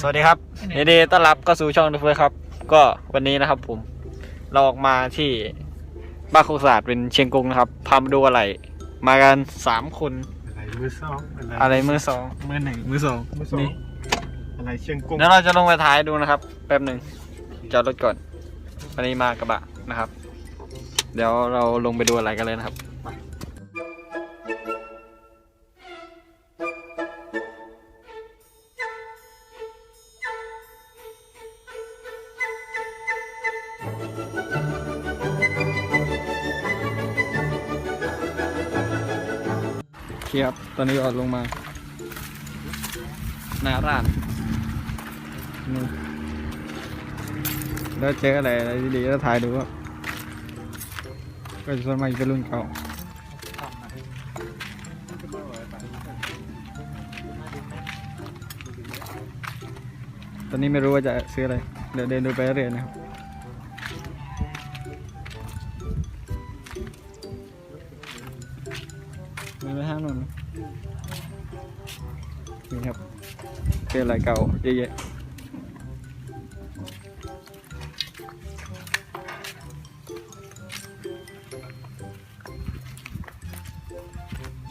สวัสดีครับยินดีต้อนรับเข้าสู่ช่องดูเฟอร์ครับ ก็วันนี้นะครับผม เราออกมาที่บ้านโคกศาสตร์เป็นเชียงกงนะครับ พามาดูอะไร มากันสามคน อะไรมือสองอะไรมือสองมือหนึ่งมือสองมือสองนี่อะไรเชียงกงเดี๋ยวเราจะลงไปท้ายดูนะครับ แป๊บหนึ่งจอดรถก่อน วันนี้มากระบะนะครับ เดี๋ยวเราลงไปดูอะไรกันเลยนะครับ คครับ ตอนนี้ก็ลงมา หน้าร้านนี่แล้วเจออะไรอะไรดีๆแล้วถ่ายดูว่าก็จะส่วนมากจะเป็นรุ่นเก่าตอนนี้ไม่รู้ว่าจะซื้ออะไร เดี๋ยวเดินดูไปเรื่อยนะครับางนู่นนะนี่ครับเป็นอะไรเก่าเยอะแยะ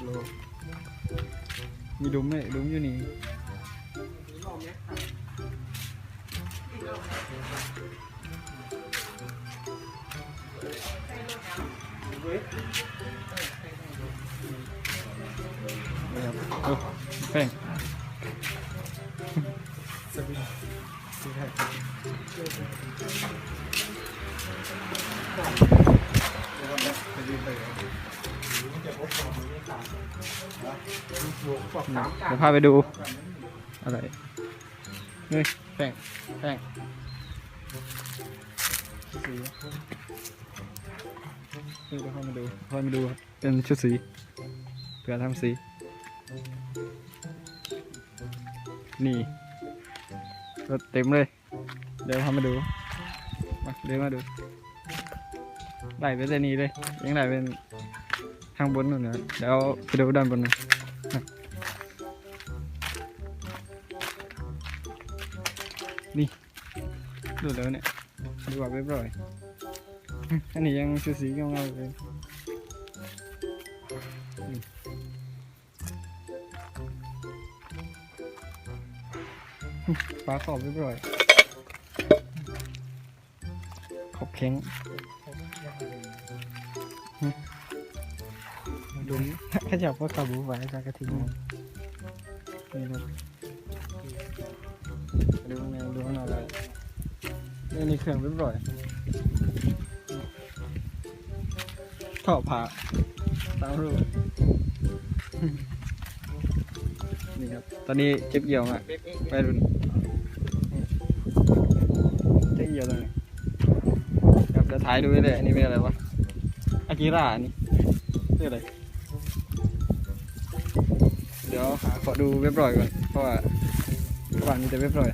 โลมีดุมไหมดุมอยู่นี่ นี่ครับโอ้แป้งเดี๋ยวพาไปดูอะไรเฮ้ยแป้งแป้งสีเดี๋ยวเข้ามาดูเข้ามาดูครับเป็นชุดสีเผื่อทำสี นี่รถเต็มเลย เดี๋ยวเข้ามาดู มาเดี๋ยวมาดูไหลไปแต่นี้เลย ยังไหลเป็นทางบนนู่นนะเดี๋ยวไปดูด้านบนหน่อยนะนี่ ดูแล้วเนี่ย ดูแบบเรียบร้อย อันนี้ยังชุดสีเงาๆเลย ฟ้าขอบเรียบร้อยขอบแข็งดุมข้าจับว่ากับบูไว้จากกระถิ่นนี่ครับดูข้างในดูข้างในอะไรนี่นี่เครื่องเรียบร้อยถอดผ้าตามรูปนี่ครับ ตอนนี้เจ็บเหี่ยวอะไปรุน จะถ่ายดูไปเลยอันนี้เป็นอะไรวะอากิระอันนี่นี่อะไร เดี๋ยวหาขอดูเว็บรอยก่อน เพราะว่าก่อนมีแต่เว็บรอย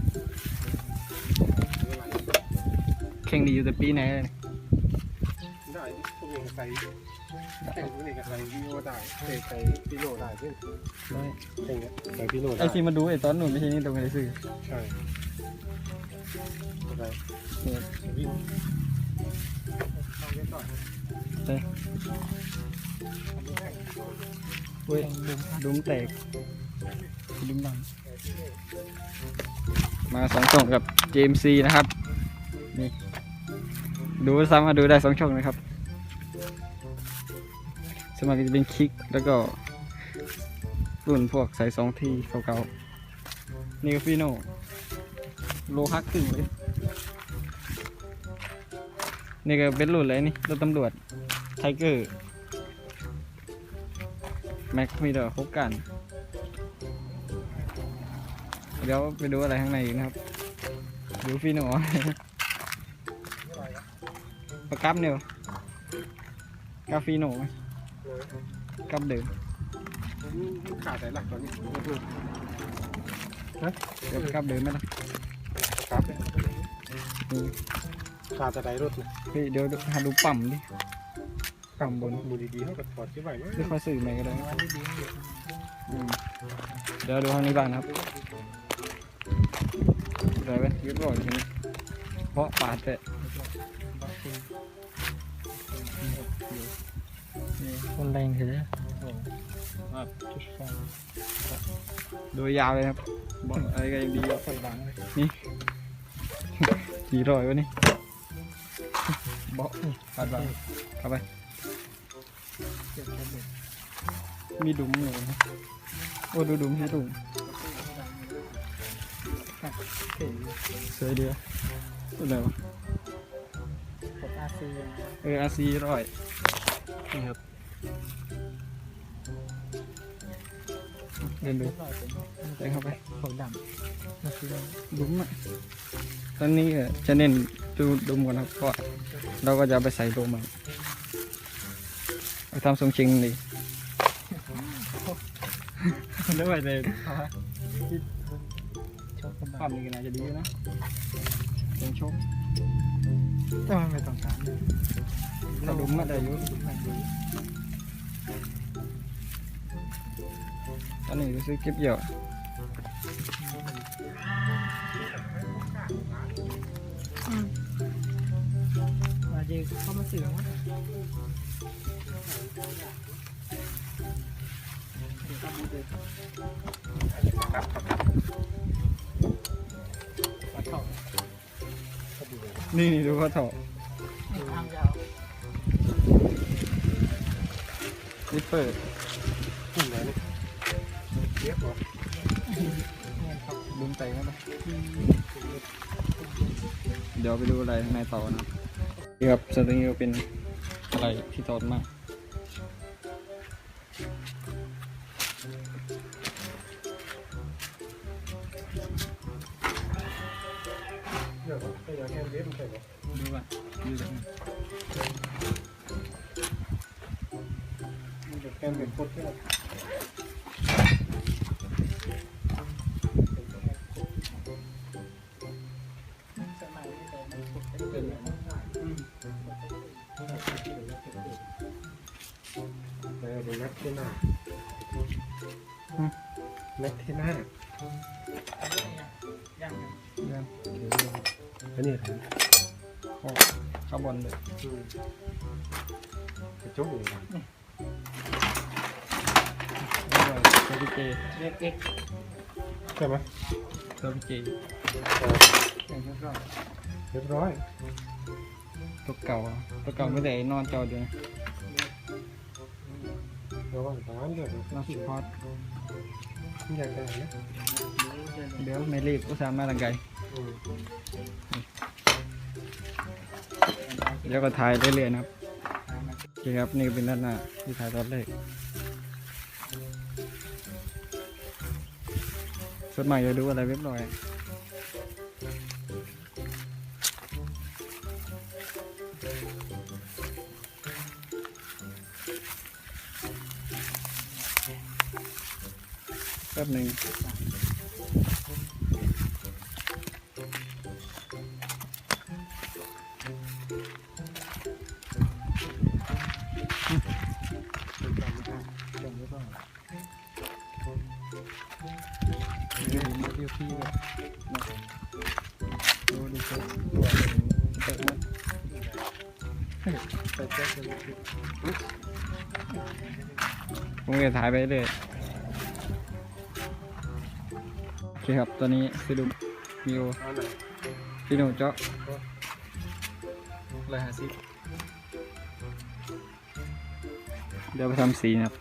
แข่งดีอยู่แต่ปีไหนเลยได้พวกเองใส่แข่งพวกเองใส่วิโอได้ใส่ใส่พิโลได้ซึ่งแข่งเนี่ยใส่พิโลได้ไอซีมาดูไอตอนหนุนไม่ใช่นี่ตรงไหนซื้อใช่อะไร นี่วิ่งเว้ยดุมแตกดุมดังมาสองช่องกับ JMC นะครับ นี่ ดูซ้ำมาดูได้สองช่องนะครับ สมัครจะเป็นคลิกแล้วก็ รุ่นพวกสายสองทีเก่าๆนี่ก็ฟีโน่โลฮักตึงเลย นี่ก็เป็นรุ่นเลยนี่รถตำรวจไทเกอร์แม็กมีแต่คบกัน เดี๋ยวไปดูอะไรข้างในอีกนะครับ ดูฟีโน่ประกับเนี่ยกาฟีโน่ไหมกับเดิมขาดแต่หลักตอนนี้เดี๋ยวกับเดิมไหมล่ะครับ ขาดแต่ใดรถนะเฮ้ยเดี๋ยวหาดูปั๊มดิปั๊มบนมือดีๆเขาก็ถอดที่ไหวไหมไม่ค่อยสื่อไหนก็ได้อืมเดี๋ยวดูข้างนี้บ้างนะครับได้ไหมเรียบร้อยทีนี้เพราะปาดแต่นี่คนแรงเถอะครับจุดไฟโดยยาวเลยครับบอกอะไรก็ยังดีอะไฟบังเลยกี่ร้อยวะนี่ บอกปาดบ้างเข้าไปเก็บแค่เด็กมีดุมอยู่นะโอ้ดูดุมที่ดุมเก่งสวยดีอะอะไรวะกดอาซีเอออาซีร้อยนี่ครับ เดินดูเรียบร้อยเป็นใส่เข้าไปเขาดำมาซื้อดุมอะตอนนี้ก็จะเน้นดูดุมก่อนนะครับเพราะเราก็จะเอาไปใส่ดุมมันไปทำทรงชิงดิแล้วไปเลยชอบคนความดำนี้ก็น่าจะดีนะยังชกแต่มันไม่ต้องการถ้าดุมมาได้อยู่ต อนนี้รู้สึกเก็บเยอะมาเจเข้ามาซื้อมั้งปัดเข้านี่นี่ดูเขาถอดทางยาวนี่เปิดขึ้นไหนนี่ เรียบร้อยเนี่ยครับดุมใส่เข้าไปเดี๋ยวไปดูอะไรข้างในต่อนะนี่ครับสตริงก็เป็นอะไรที่ตอดมากเดี๋ยวก็อยากแค่เรียบมันใช่ไหมดูว่าดูจากไหนมันจะแค่เป็นโคตรแค่ส แล้วเป็นนักเทน่านักเทน่ายังยังอันนี้ครับโอ้คาร์บอนเลยกระจกอยู่ครับนี่เลยเซอร์พิเจเล็กเอ็กใช่ไหมเซอร์พิเจอย่างที่เราเรียบร้อย ตัวเก่าตัวเก่าไม่ได้นอนจอเดียวระวังร้านเดี๋ยวนอนสปอร์ตอยากได้นะเดี๋ยวไม่รีบอุตส่าห์มาลังไกลเดี๋ยวก็ถ่ายเรื่อยๆนะครับโอเคครับนี่เป็นด้านหน้าที่ถ่ายตอนแรกส่วนใหม่จะดูอะไรเรียบร้อย จ็คเลยผมจะถ่ายไปเรื่อย คครับ ตอนนี้คือดูมิวเอาไหนพี่หนูเจาะเลยหาซิเดี๋ยวไปทำสีนะครับ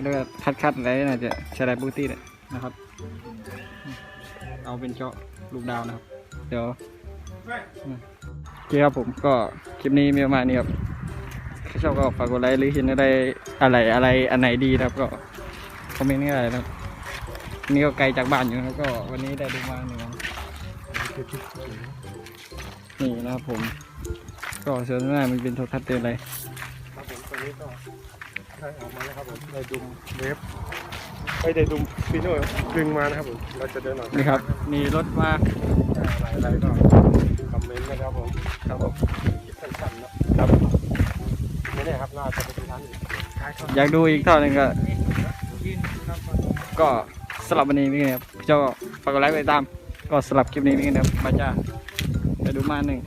แล้วก็คัดๆอะไรน่าจะใช้ได้ปกติเลยนะครับ เอาเป็นเจาะลูกดาวนะครับ เดี๋ยวโอเคครับผมก็คลิปนี้มีประมาณนี้ครับถ้า ชอบก็ฝากกดไลค์หรือเห็นอะไรอะไรอะไรอันไหนดีนะครับ ก็คอมเมนต์ก็ได้นะครับนี่ก็ไกลจากบ้านอยู่นะครับก็วันนี้ได้ดูมาหนึ่งวันนี่นะครับผม ก็เสือหน้ามันเป็นโทรทัศน์เตือนอะไรครับผมตอนนี้ก็ได้ออกมาแล้วครับผมได้ดุมเวฟไม่ได้ดุมฟีโน่ดึงมานะครับผมเราจะเดินออกนี่ครับมีรถมาหลายๆก็คอมเมนต์นะครับผมครับผมคลิปสั้นๆเนาะครับ ไม่ได้ครับน่าจะเป็นที่ร้านอยู่ท้ายเขาอยากดูอีกเท่านึงก็ก็สลับวันนี้มีแค่นี้ครับเจ้าฝากกดไลค์ไปตาม ก็สลับคลิปนี้มีแค่นี้ครับมาจ้าไปดูมาหนึ่ง